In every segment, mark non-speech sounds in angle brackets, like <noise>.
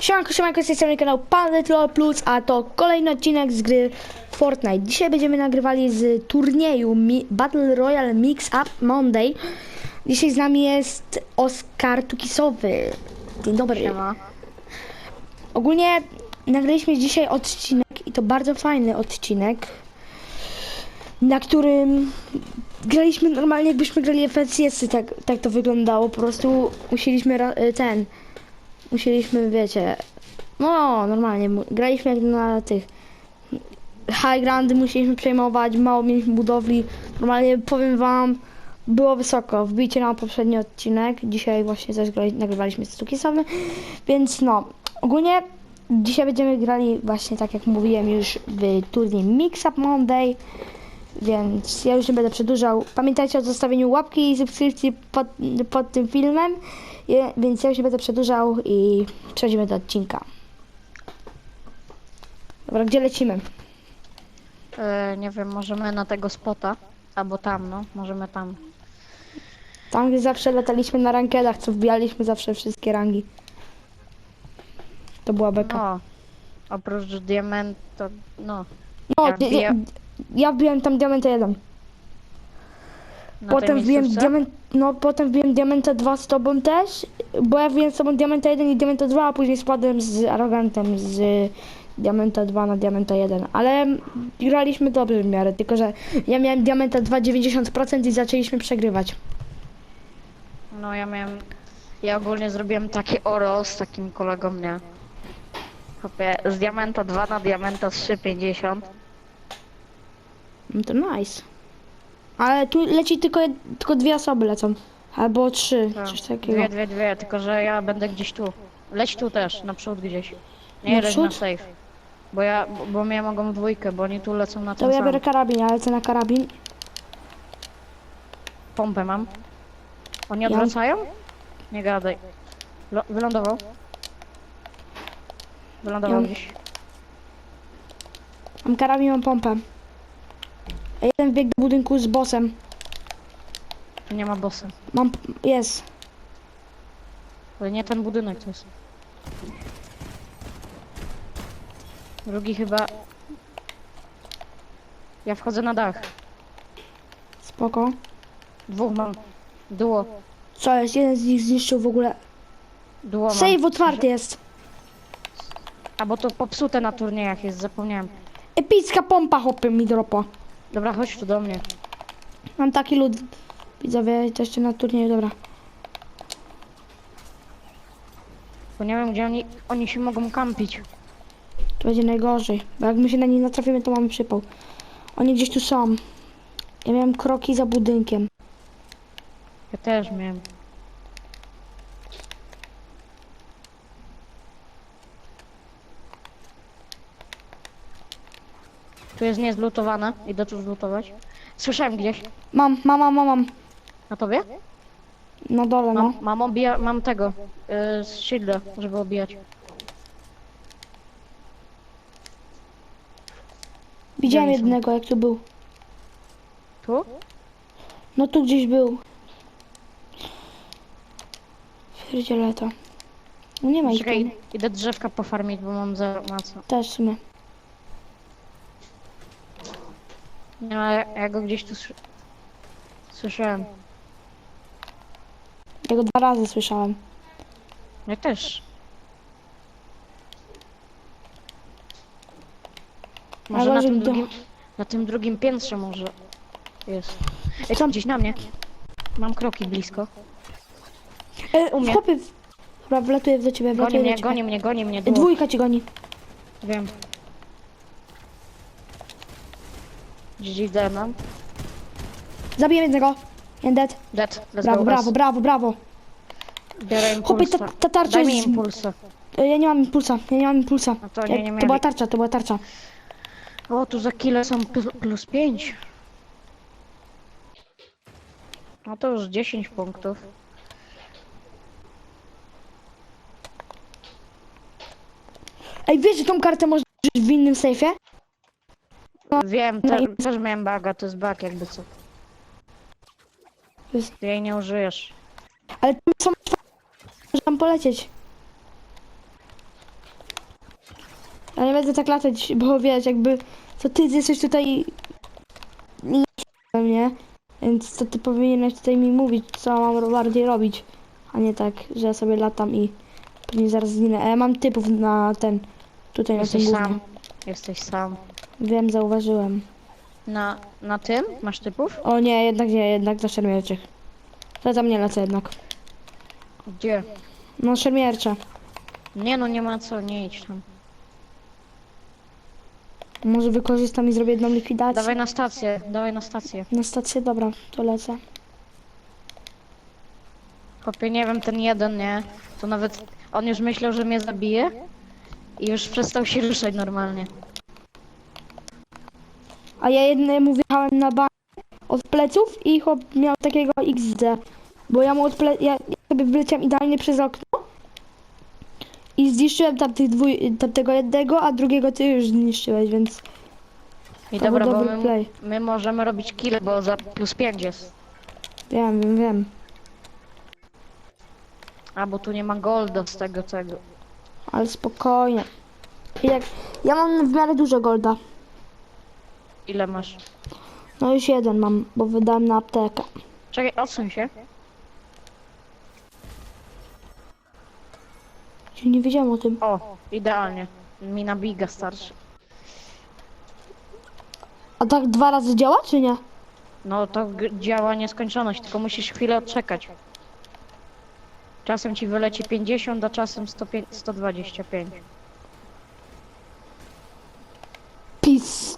Siemanko, siemanko, z tej strony kanał Panetlo Plus, a to kolejny odcinek z gry Fortnite. Dzisiaj będziemy nagrywali z turnieju Mi Battle Royale Mix Up Monday. Dzisiaj z nami jest Oskar Tukisowy. Dzień dobry. Siema. Ogólnie nagraliśmy dzisiaj odcinek i to bardzo fajny odcinek, na którym graliśmy normalnie jakbyśmy grali FCS, tak, tak to wyglądało. Po prostu musieliśmy ten, musieliśmy, wiecie, no normalnie, graliśmy jak na tych high groundy musieliśmy przejmować, mało mieliśmy budowli. Normalnie powiem wam, było wysoko. Wbijcie na poprzedni odcinek. Dzisiaj właśnie też nagrywaliśmy z Tukisami. Więc no, ogólnie dzisiaj będziemy grali właśnie tak jak mówiłem już w turniej Mix Up Monday. Więc ja już nie będę przedłużał. Pamiętajcie o zostawieniu łapki i subskrypcji pod, pod tym filmem. Je, więc ja już nie będę przedłużał i przechodzimy do odcinka. Dobra, gdzie lecimy? E, nie wiem, możemy na tego spota. Albo tam, no. Możemy tam. Tam, gdzie zawsze lataliśmy na rankedach, co wbijaliśmy zawsze wszystkie rangi. To była beka. No. Oprócz diament, to no. No, ja ja, ja, wbija- ja wbiłem tam diamentę 1. Na Potem wbiłem diament, no potem wbiłem diamentę 2 z tobą też, bo ja wbiłem z tobą diamentę 1 i diamentę 2, a później spadłem z arogantem z diamenta 2 na diamenta 1. Ale graliśmy dobrze w miarę, tylko że ja miałem diamenta 2 90% i zaczęliśmy przegrywać. No ja miałem. Ja ogólnie zrobiłem takie oro z takim kolegą, nie? Chopie, z diamenta 2 na diamenta 3,50. No to nice. Ale tu leci tylko, jed- tylko dwie osoby lecą. Albo trzy, Tak. coś takiego. Dwie, dwie, dwie, tylko że ja będę gdzieś tu. Leć tu też, naprzód gdzieś. Nie, leć Naprzód? na safe. Bo ja, bo- bo mnie mogą w dwójkę, bo oni tu lecą na To ten ja sam. biorę karabin, ja lecę na karabin. Pompę mam. Oni Ja- odwracają? Nie gadaj. Lo wylądował. Wylądował Ja- gdzieś. Mam karabin, mam pompę. Jeden wbiegł do budynku z bossem. Tu nie ma bossa. Mam, jest. Ale nie ten budynek to jest. Drugi chyba... Ja wchodzę na dach. Spoko. Dwóch mam. Duo. Co jest? Jeden z nich zniszczył w ogóle. Duo mam. Save otwarty jest. A bo to popsute na turniejach jest, zapomniałem. Epicka pompa hopy mi dropa. Dobra, chodź tu do mnie. Mam taki lud. Widzowie, to jeszcze na turnieju, dobra. Bo nie wiem gdzie oni... Oni się mogą kampić. To będzie najgorzej. Bo jak my się na nich natrafimy, to mamy przypał. Oni gdzieś tu są. Ja miałem kroki za budynkiem. Ja też miałem. Tu jest niezlutowane. Idę tu zlutować. Słyszałem gdzieś. Mam, mam, mam, mam, mam. Na tobie? Na dole, no. Mam, mam, obija, mam tego. Yy, z shielda, żeby obijać. Widziałem Gdzie oni są? jednego, jak tu był. Tu? No tu gdzieś był. Pierdziele to. No nie ma ich Czekaj, idę drzewka pofarmić, bo mam zero maca. Też w sumie. Nie ma, ja, ja go gdzieś tu sły- słyszałem. Ja go dwa razy słyszałem. Ja też. Może na tym, drugim, na tym drugim piętrze może jest. Ej, Co? gdzieś na mnie. Mam kroki blisko. E, U mnie. dobra, wlatuję do ciebie, Goni wlatuję mnie, do ciebie. goni mnie, goni mnie. E. Dwójka ci goni. Wiem. GG dałem nam. Zabiję jednego. Jeden dead. Dead, let's Brawo, go. brawo, brawo, brawo. Biorę Chłopie, impulsa. ta, ta tarcza Daj mi jest... impulsa. E, Ja nie mam impulsa, ja nie mam impulsa. No to nie, nie to mieli. była tarcza, to była tarcza. O, tu za kile są plus, plus 5. No to już 10 punktów. Ej, wiesz, że tą kartę możesz w innym sejfie? Wiem, No i- też miałem baga, to jest bug jakby co. To jest- Ty jej nie użyjesz. Ale tam są... Może tam polecieć. Ja nie będę tak latać, bo wiesz, jakby to ty jesteś tutaj nie? Więc to ty powinieneś tutaj mi mówić, co mam bardziej robić, a nie tak, że ja sobie latam i pewnie zaraz zginę. Ja mam typów na ten, tutaj na tym Jesteś sam. Jesteś sam. Wiem, zauważyłem. Na, na tym? Masz typów? O nie, jednak nie, jednak na szermierczych. To tam nie lecę jednak. Gdzie? No szermiercze. Nie no, nie ma co, nie idź tam. Może wykorzystam i zrobię jedną likwidację. Dawaj na stację, dawaj na stację. Na stację, dobra, to lecę. Chłopie, nie wiem, ten jeden, nie? To nawet on już myślał, że mnie zabije i już przestał się ruszać normalnie. A ja jednemu wjechałem na bank od pleców i chłop miał takiego XD. Bo ja mu od ple... ja, ja sobie wleciałem idealnie przez okno i zniszczyłem tamtych dwój... tamtego jednego, a drugiego ty już zniszczyłeś, więc I To dobra, był bo dobry my, play. my możemy robić kill, bo za plus 5 jest. wiem, wiem, wiem. A, bo tu nie ma golda z tego, tego. Ale spokojnie. Jak... Ja mam w miarę dużo golda. Ile masz? No już jeden mam, bo wydałem na aptekę. Czekaj, odsuń się. Czyli nie wiedziałem o tym. O, idealnie. Mi na biga starczy. A tak dwa razy działa, czy nie? No to g- działa nieskończoność, tylko musisz chwilę odczekać. Czasem ci wyleci 50, a czasem 105, 125.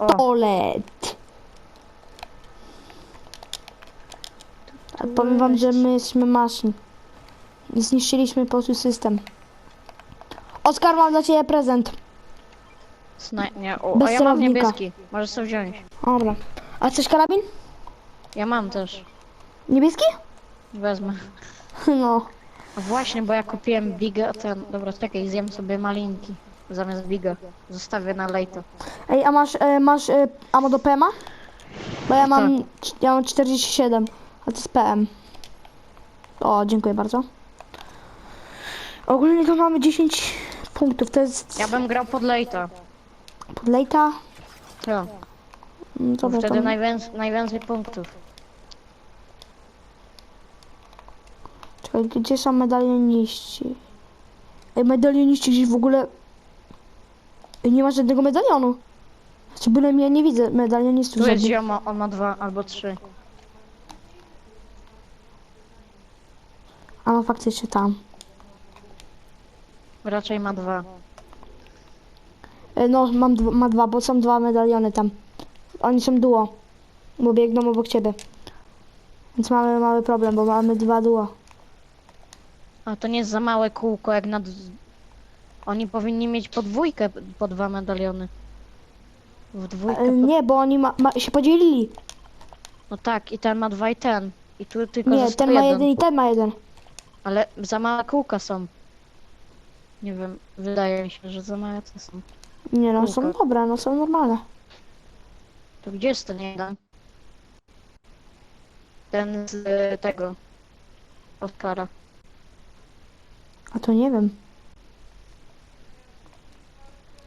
Pistolet. A powiem wam, że my jesteśmy maszyn. I zniszczyliśmy po prostu system. Oskar, mam dla ciebie prezent. Sna nie, o, Bez a ja mam celownika. niebieski. Możesz sobie wziąć. Dobra. A chcesz karabin? Ja mam też. Niebieski? Wezmę. <laughs> No. A właśnie, bo ja kupiłem biga, ten... Dobra, czekaj, zjem sobie malinki. Zamiast biga. Zostawię na lejto. Ej, a masz, e, masz e, ammo do PM-a? Bo ja mam, Tak. c- ja mam 47, a to jest PM. O, dziękuję bardzo. Ogólnie to mamy 10 punktów, to jest Ja bym grał pod lejta. Mm, Bo Dobra, wtedy to... najwięcej, najwięcej punktów. Czekaj, gdzie są medalioniści? Ej, medalioniści gdzieś w ogóle... Ej, nie ma żadnego medalionu. Znaczy, byle ja nie widzę medalionistów Tu jest żadnych. zioma, on ma dwa albo trzy. A no faktycznie tam. Raczej ma dwa. E, No, mam ma dwa, bo są dwa medaliony tam. Oni są duo. Bo biegną obok ciebie. Więc mamy mały problem, bo mamy dwa duo. A to nie jest za małe kółko jak nad... Oni powinni mieć podwójkę po dwa medaliony. W dwójkę E. Nie, bo oni ma, ma, się podzielili. No tak, i ten ma dwa i ten. I tu tylko Nie, został ten ma jeden. i ten ma jeden. Ale za małe kółka są. Nie wiem, wydaje mi się, że za małe to są. Nie no, są dobre, no są normalne. To gdzie jest ten jeden? Ten z y, tego. Oskara. A to nie wiem.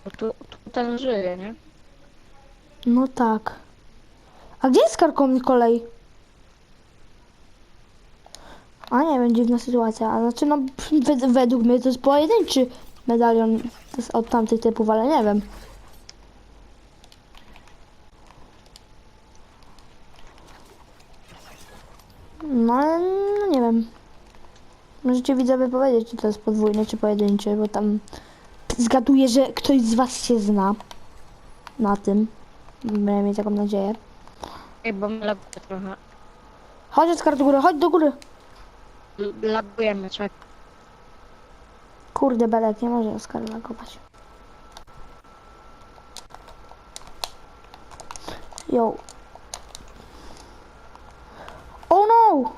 Bo tu, tu ten żyje, nie? No tak. A gdzie jest karkonik kolej? A nie wiem, dziwna sytuacja. A znaczy, no, <laughs> wed według mnie to jest pojedynczy medalion od tamtych typów, ale nie wiem. No, no, nie wiem. Możecie widzowie powiedzieć, czy to jest podwójny, czy pojedynczy, bo tam zgaduję, że ktoś z was się zna na tym. Będę mieć taką nadzieję. Ej, bo my lagujemy trochę. Chodź Oskar do góry, chodź do góry. L- Lagujemy, czek. Kurde, Belek, nie może Oskar lagować. Yo. Oh no!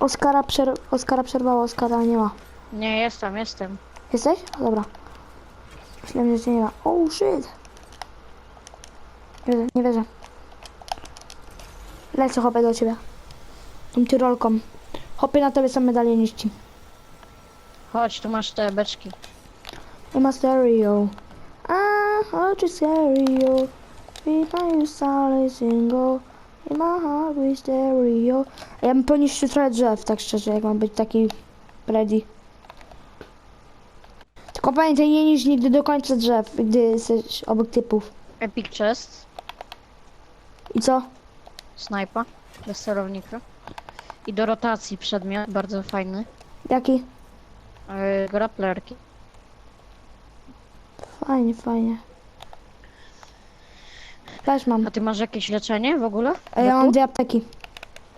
Oskara, przer Oskara przerwało, Oskara nie ma. Nie, jestem, jestem. Jesteś? O, dobra. Myślałem, że cię nie ma. Oh shit. Nie wierzę, nie wierzę. Lecę chłopie do ciebie. Tą tyrolką. Hopie na tobie są medalię niż ci. Chodź, tu masz te beczki. I'm a stereo. Heart is stereo. Behind you solid single. In my heart we stereo. Ja bym poniszczył trochę drzew, tak szczerze, jak mam być taki ready. Tylko pamiętaj, nie niż nigdy do końca drzew, gdy jesteś obok typów. Epic chest, I co? snajpa, bez celownika. I do rotacji przedmiot, bardzo fajny. Jaki? Yy, graplerki. Fajnie, fajnie. Też mam. A ty masz jakieś leczenie w ogóle? Ja mam dwie apteki.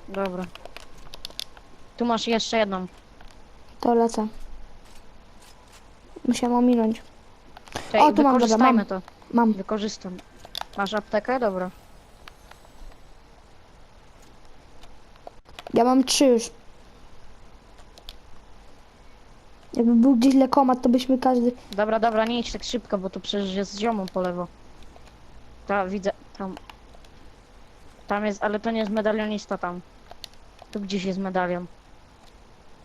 Dobra. Tu masz jeszcze jedną. To lecę. Musiałam ominąć. Czekaj, O, tu mam, dobra, wykorzystajmy mam. to. Mam. Wykorzystam. Masz aptekę? Dobra. Ja mam trzy już. Jakby był gdzieś lekomat, to byśmy każdy... Dobra, dobra, nie idź tak szybko, bo tu przecież jest ziomą po lewo. Ta, widzę, tam. Tam jest, ale to nie jest medalionista tam. Tu gdzieś jest medalion.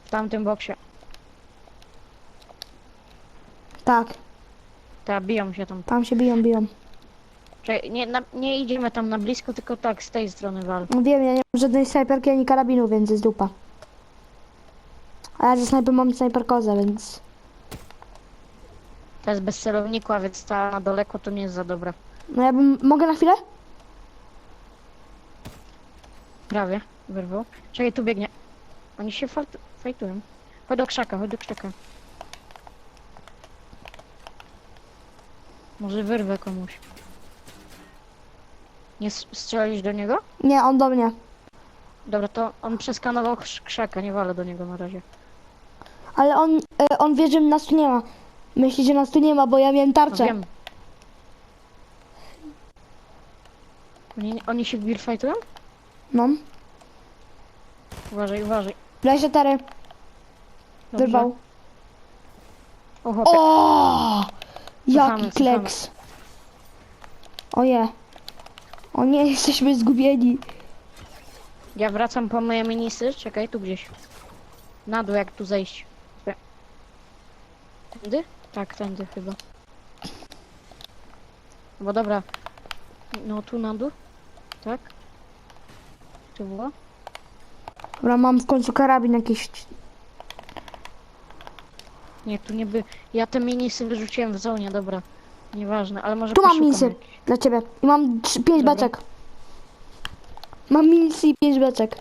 W tamtym boksie. Tak, Ta, biją się tam. tam się biją, biją. Czekaj, nie, na, nie idziemy tam na blisko, tylko tak, z tej strony wal. No wiem, ja nie mam żadnej snajperki ani karabinu, więc jest dupa. A ja ze snajpem mam snajperkozę, więc... To jest bez więc ta na daleko to nie jest za dobra. No ja bym... Mogę na chwilę? Prawie, wyrwał. Czekaj, tu biegnie. Oni się fajt- fajtują. Chodź do krzaka, chodź do krzaka. Może wyrwę komuś. Nie strzelisz do niego? Nie, on do mnie. Dobra, to on przeskanował krz- krzaka, nie walę do niego na razie. Ale on, e, on wie, że nas tu nie ma. Myśli, że nas tu nie ma, bo ja miałem No tarczę. wiem. Oni, oni się birfajtują? No. Uważaj, uważaj. 24, Dobrze. wyrwał. O, chłopie. O! Jaki Cofamy, kleks. Oje. O nie, <laughs> jesteśmy zgubieni. Ja wracam po moje minisy. Czekaj, tu gdzieś. Na dół, jak tu zejść. Tędy? Tak, tędy chyba. Bo dobra. No tu na dół. Tak? Tu było? Dobra, mam w końcu karabin jakiś. Nie, tu nie by... Ja te minisy wyrzuciłem w zonie, dobra. Nieważne, ale może Tu mam poszukam minisy dla ciebie. I mam 5 Dobra. beczek. Mam minisy i 5 beczek.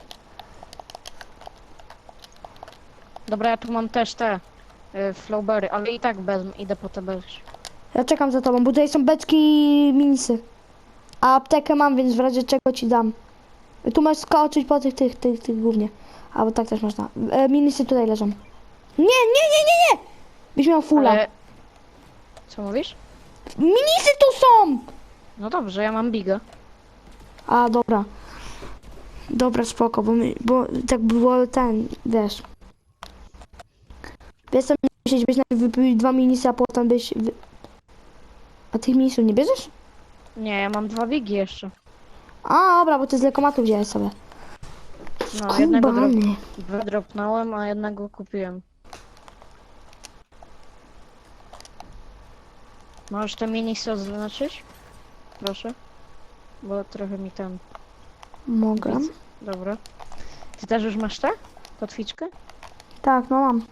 Dobra, ja tu mam też te y, flowberry, ale i tak wezmę, idę po te beczki. Ja czekam za tobą, bo tutaj są beczki i minisy. A aptekę mam, więc w razie czego ci dam. Tu masz skoczyć po tych, tych, tych, tych głównie. Albo tak też można. E, minisy tutaj leżą. Nie, nie, nie, nie, nie! Byś miał fulla. Ale... Co mówisz? Minisy tu są! No dobrze, ja mam biga. A, dobra. Dobra, spoko, bo, my, bo tak by było ten, wiesz. Wiesz myśleć, byś najpierw wypił dwa minisy, a potem byś... Wy... A tych minisów nie bierzesz? Nie, ja mam dwa bigi jeszcze. A, dobra, bo ty z lekomatu wziąłeś sobie. No, jednego drop, Skubany. wydropnąłem, a jednego kupiłem. Możesz te minisy oznaczyć? Proszę. Bo trochę mi ten... Mogę. Widzę. Dobra. Ty też już masz te? Kotwiczkę? Tak, no mam.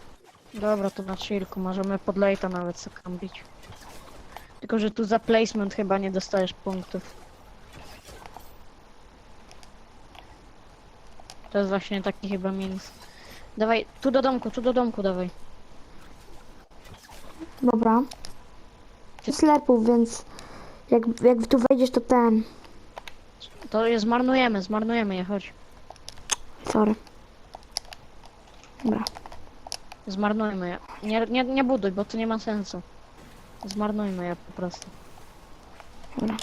Dobra, to na chillku. Możemy pod late'a nawet sobie kambić. Tylko, że tu za placement chyba nie dostajesz punktów. To jest właśnie taki chyba minus. Dawaj, tu do domku, tu do domku dawaj. Dobra. Jest lepów, więc jak, jak tu wejdziesz, to ten. To je zmarnujemy, zmarnujemy je, chodź. Sorry. Dobra. Zmarnujmy je. Nie, nie, nie buduj, bo to nie ma sensu. Zmarnujmy je po prostu. Dobra.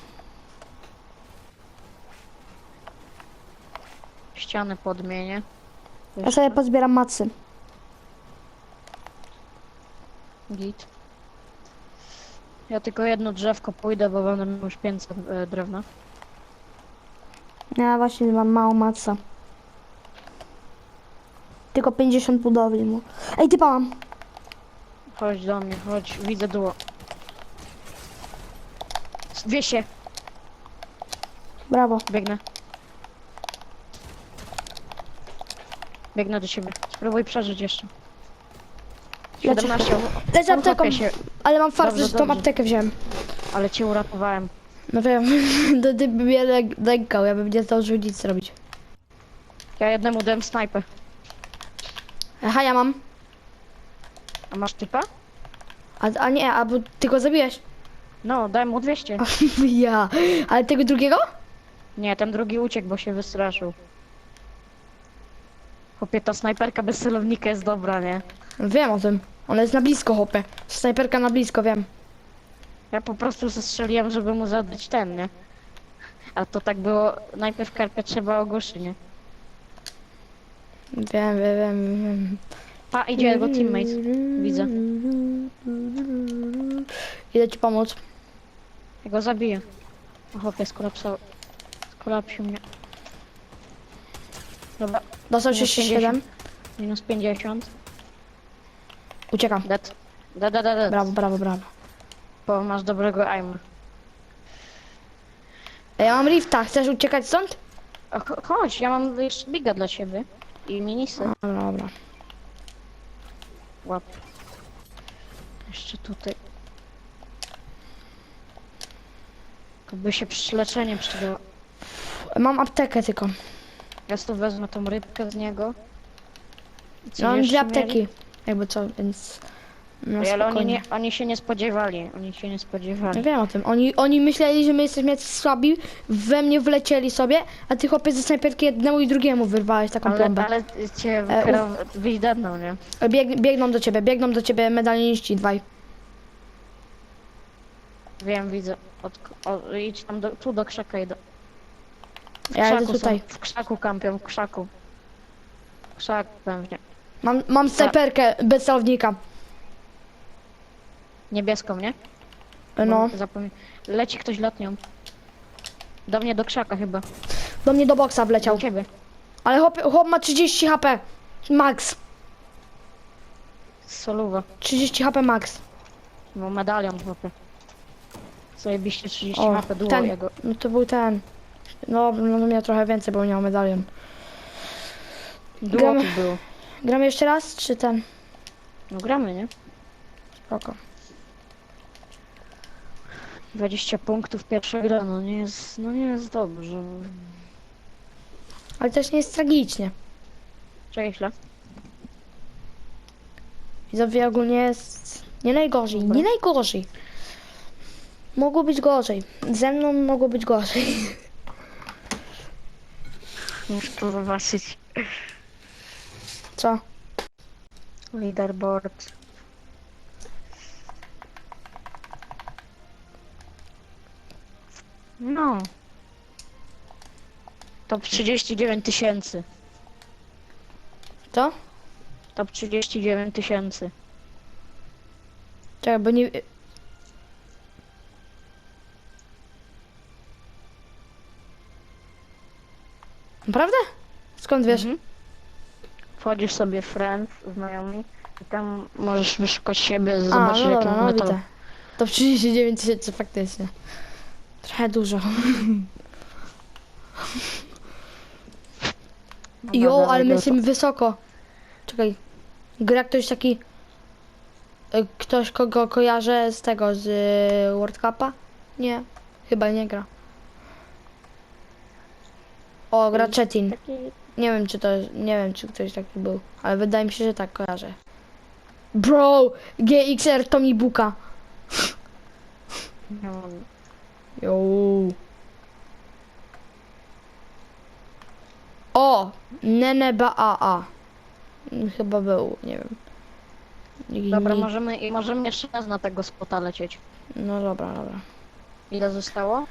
Ściany podmienię. Ja sobie pozbieram macy. Git. Ja tylko jedno drzewko pójdę, bo będę miał już 500 e, drewna. Ja właśnie mam mało maca. tylko 50 budowli mu. Ej, typa mam. Chodź do mnie, chodź, widzę duo. Wiesie, Brawo. biegnę. Biegnę do ciebie. Spróbuj przeżyć jeszcze. Lecę. 17, Lecę apteką, się, ale mam fart, Dobrze, że tą dobrze. aptekę wziąłem. ale cię uratowałem. No wiem, <laughs> to ty by mnie lę- lękał, ja bym nie zdążył nic zrobić. Ja jednemu dałem snajpę. Aha, ja mam. A masz typa? A, a nie, a bo ty go zabiłeś. No, dałem mu 200. <laughs> ja. Ale tego drugiego? Nie, ten drugi uciekł, bo się wystraszył. Chłopie, ta snajperka bez celownika jest dobra, nie? Wiem o tym. Ona jest na blisko, hopę. Snajperka na blisko, wiem. Ja po prostu zestrzeliłem, żeby mu zadać ten, nie? A to tak było, najpierw karpę trzeba ogłuszyć, nie? Wiem, wiem, wiem. wiem. Pa, idzie jego teammate. Widzę. Idę ci pomóc. Ja go zabiję. O, chłopie, skolapsał. Skolapsił mnie. Dobra, Dostał Minus 37. minus 50. Uciekam. Dead. Dead, dead, dead. Brawo, brawo, brawo. Bo masz dobrego aima. Ej, Ja mam rifta, chcesz uciekać stąd? O, cho- chodź, ja mam jeszcze biga dla ciebie. I minisy. Dobra, dobra. Łap. Jeszcze tutaj. To by się przy leczenie przydało. Mam aptekę tylko. Ja tu wezmę tą rybkę z niego. I co No, mam jeszcze dwie apteki. mieli? Jakby co, więc... No Ej, Ale oni, spokojnie. nie, oni się nie spodziewali. Oni się nie spodziewali. wiem o tym. Oni, oni myśleli, że my jesteśmy jacyś słabi, we mnie wlecieli sobie, a ty chłopie ze snajperki jednemu i drugiemu wyrwałeś taką Ale, plombę. ale cię E, nie? Bieg, biegną do ciebie, biegną do ciebie medalioniści dwaj. Wiem, widzę. Od, o, idź tam do, tu do krzaka i do... W Ja krzaku jadę tutaj. Są, w krzaku kampią, w krzaku. Krzak pewnie. Mam, mam snajperkę bez celownika. Niebieską, nie? No, Bo Zapomnę. Leci ktoś lotnią. Do mnie do krzaka chyba. do mnie do boksa wleciał. Do ciebie. Ale chłop, chłop ma 30 HP. Max. Soluwa. 30 HP max. No medalion chłopie. Zajebiście 30 O, HP, duo ten. jego. No to był ten. No, no miał trochę więcej, bo miał medalion. Duo Gramy. tu było. Gramy jeszcze raz, czy ten? No gramy, nie? Spoko. 20 punktów pierwsza gra, no nie jest, no nie jest dobrze. Ale też nie jest tragicznie. Czekaj chwilę. Widzowie ogólnie jest nie najgorzej, nie najgorzej. Mogło być gorzej. Ze mną mogło być gorzej. Muszę to zobaczyć. Co? Leaderboard. No. Top 39 tysięcy. Co? Top 39 tysięcy. Czekaj, bo nie... Naprawdę? Skąd wiesz? Mhm. Wchodzisz sobie w Friends, znajomi i tam możesz wyszukać siebie, A, zobaczyć no jakie dobra, no mamy to. widzę. To 39 tysięcy faktycznie. Trochę dużo. <laughs> Jo, ale my jesteśmy wysoko. Czekaj. Gra ktoś taki... e, Ktoś, kogo kojarzę z tego, z e, World Cupa? Nie. Chyba nie gra. O, gra Chetin. Taki... Nie wiem, czy to... Nie wiem, czy ktoś taki był. Ale wydaje mi się, że tak kojarzę. Bro! GXR Tommy Buka. Nie mam. Jo. O! Nene ba a a. Chyba był, nie wiem. I Dobra, możemy, możemy jeszcze raz na tego spota lecieć. No dobra, dobra. Ile zostało?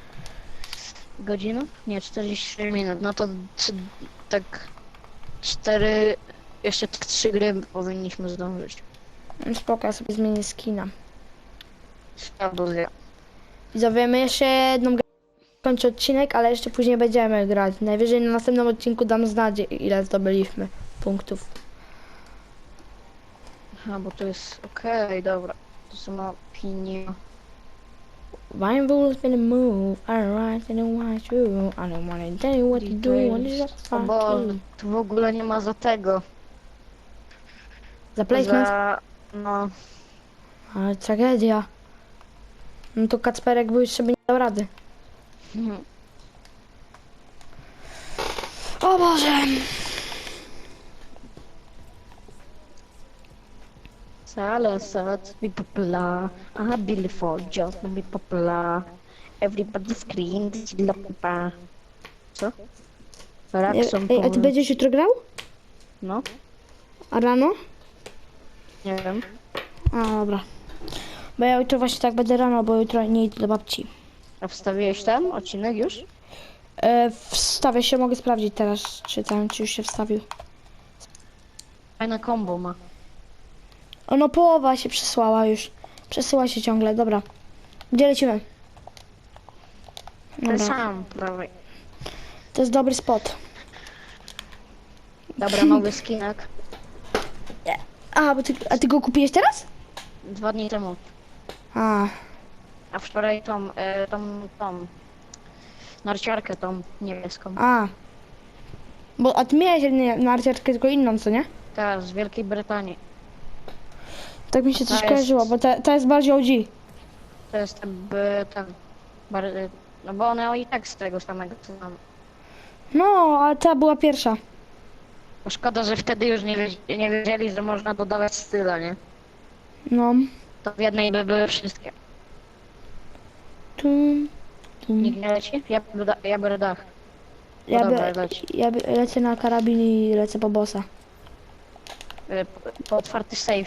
Godzin? Nie, 44 minut. No to tak 4, jeszcze tak 3 gry powinniśmy zdążyć. Spoko, ja sobie zmienię skina. Sprawdzę. I zawiemy jeszcze jedną grę. Kończę odcinek, ale jeszcze później będziemy grać. Najwyżej na następnym odcinku dam znać, ile zdobyliśmy punktów. Aha, bo to jest... Okej, dobra. To są opinie. Been a move, you. I don't wanna tell you what to do, what is up, O Boże, tu w ogóle nie ma za tego. Za placement? Za... No... Ale tragedia. No to Kacperek by już sobie nie dał rady. Mhm. O Boże! Salad, be popular. Ah, Billy Ford, just be popular. Everybody scream, this is Lokupa. Co? Rakson Ej, a ty będziesz jutro grał? No, A rano? nie wiem. A, dobra. Bo ja jutro właśnie tak będę rano, bo jutro nie idę do babci. A wstawiłeś tam odcinek już? E, wstawię się, mogę sprawdzić teraz, czy tam, czy już się wstawił. Fajne combo ma. O, no połowa się przesłała już. Przesyła się ciągle, dobra. Gdzie lecimy? Ten Dobra, sam, prawie. to jest dobry spot. Dobra, nowy skinek. <laughs> A, bo ty, a ty go kupiłeś teraz? Dwa dni temu. A, A wczoraj tą, e, tą, tą... Narciarkę tą niebieską. a. Bo, a ty miałeś nie, narciarkę tylko inną, co nie? Ta z Wielkiej Brytanii. Tak mi się coś jest- kojarzyło, bo ta, ta jest bardziej OG. To jest ten... Bardziej, no bo one i tak z tego samego co mam. No, a ta była pierwsza. Bo Szkoda, że wtedy już nie, wiedz- nie wiedzieli, że można dodawać styla, nie? No. To w jednej by były wszystkie. Tum, tum. Nikt nie leci? Ja, da- ja biorę dach. No Ja, dobra, by, leć. ja by, lecę na karabin i lecę po bossa. Y, Po, po otwarty safe.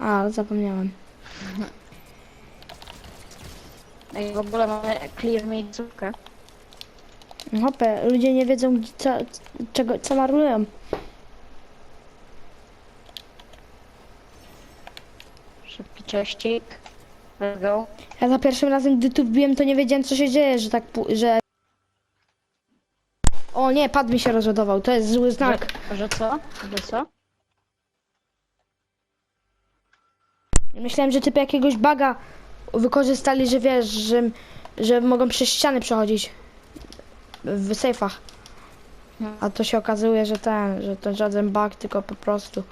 A, zapomniałem. No i w ogóle mamy clear miejscówkę. Hopę, ludzie nie wiedzą, gdzie- co, czego, co marują. Szybki cześcik. Let's go. Ja za pierwszym razem, gdy tu wbiłem, to nie wiedziałem, co się dzieje, że tak, pu- że... O nie, pad mi się rozładował, to jest zły znak. Że, że co? Że co? Myślałem, że typy jakiegoś baga wykorzystali, że wiesz, że, że mogą przez ściany przechodzić w sejfach. A to się okazuje, że ten, że to żaden bug, tylko po prostu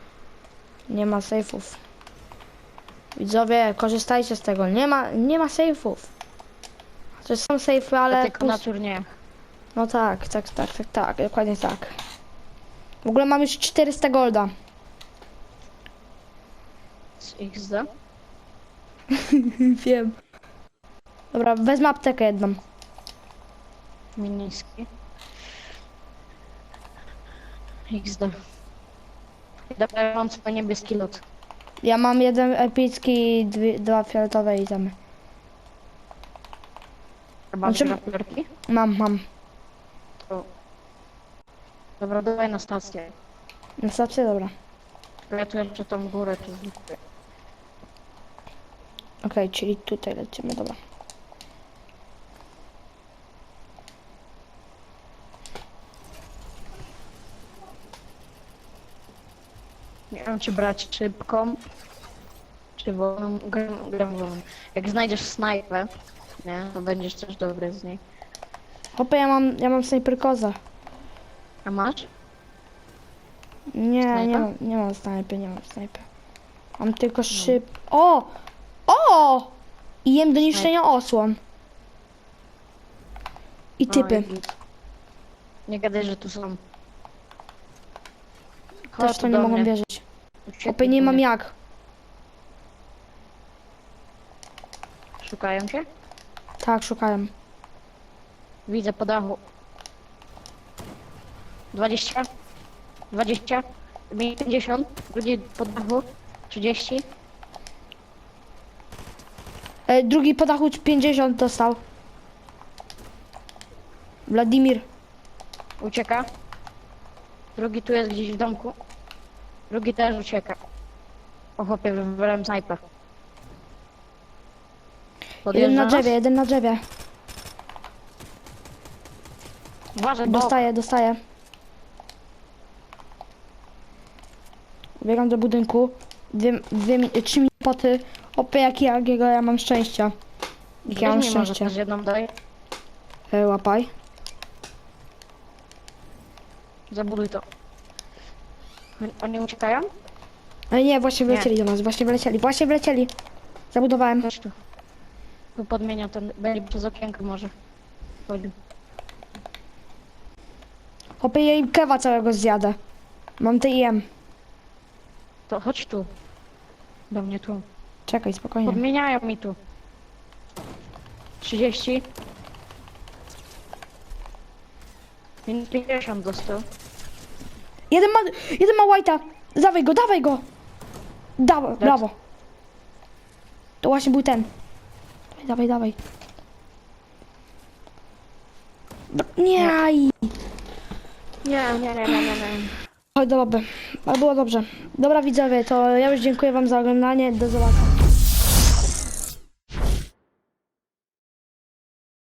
nie ma sejfów. Widzowie, korzystajcie z tego. Nie ma, nie ma sejfów. To są sejfy, ale tylko na pust... turniejach. No tak, tak, tak, tak, tak, dokładnie tak. W ogóle mam już 400 golda. Z XD. <laughs> Wiem. Dobra, wezmę aptekę jedną. Miniski. XD. Dobra, ja mam swój niebieski lot. Ja mam jeden epicki i dwie, dwa fioletowe itemy. Chyba Znaczy- grapplerki. Mam, mam. Dobra, dawaj na stację. Na stację, dobra. Ja tu jeszcze tą górę tu zniknę. Okej, czyli tutaj lecimy, dobra. Nie wiem, czy brać szybką, czy wolną. Gram, gram wolną. Jak znajdziesz snajpę, nie, to będziesz też dobry z niej. Hopę, ja mam, ja mam snajper koza. A masz? Nie, nie mam, nie mam snajpy, nie mam snajpy. Mam tylko szyb... O! O! I jem do niszczenia osłon. I No typy. git. Nie gadaj, że tu są. Też Chodź to tu nie do mogą mnie. wierzyć. Hopę, nie mam jak. Szukają cię? Tak, szukają. Widzę po dachu. 20. 20. Mi 50. Drugi po dachu. 30. E, drugi po dachu 50 dostał. Wladimir. Ucieka. Drugi tu jest gdzieś w domku. Drugi też ucieka. O chłopie, wybrałem snajpę. Jeden na nas? drzewie, jeden na drzewie. Uważaj, bo Dostaję, dostaję. Biegam do budynku. Dwie, dwie, mi- trzy mi Opie, jak, jakiego ja mam szczęścia. Jak ja mam Weź mi może szczęście. też jedną daj. E, łapaj. Zabuduj to. Oni uciekają? Ale nie, właśnie Nie. wlecieli do nas, właśnie wlecieli, właśnie wlecieli. Zabudowałem. Chodź tu. Tu podmienia ten, będzie przez okienko może. Chodził. Opie, jej kewa całego zjadę. Mam ty i jem. To chodź tu. Do mnie tu. Czekaj, spokojnie. Podmieniają mi tu. 30. 50 dostał. Jeden ma, jeden ma white'a. Dawaj go, dawaj go. Dawa, brawo. To właśnie był ten. Dawaj, dawaj, dawaj. Nie, aj. Nie, nie, nie, nie, nie, nie. Oj, dobra, ale było dobrze. Dobra widzowie, to ja już dziękuję wam za oglądanie. Do zobaczenia.